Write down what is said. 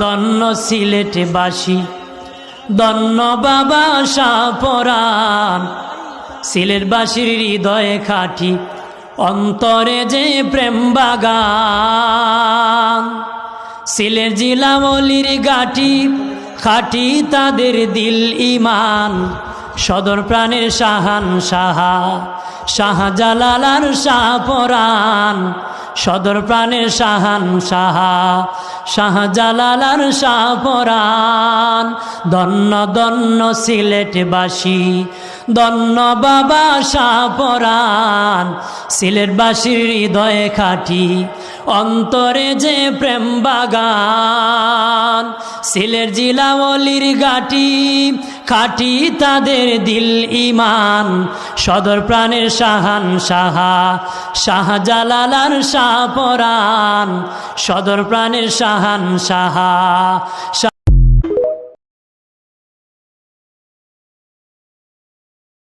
দন্ন সিলেটে বাসি দন্ন বাবা সাপরান সিলেট বাসির হৃদয়ে খাটি অন্তরে যে প্রেম বাগান। সিলেট জিলামলির গাটি খাটি তাদের দিল ইমান। সদর প্রাণের শাহান সাহা শাহজালালার শাহপরান সদর প্রাণের শাহান সাহা, শাহজালালার শাহপরান দন্ন দন্ন সিলেটবাসী দন্ন বাবা শাহপরান সিলেটবাসীর হৃদয়ে খাটি, অন্তরে যে প্রেম বাগান। সিলেট জিলাওলির গাটি খাটি তাদের দিল ইমান সদর প্রাণের শাহান সাহা, শাহজালালার শাহ পরাণ সদর প্রাণের সাহান সাহা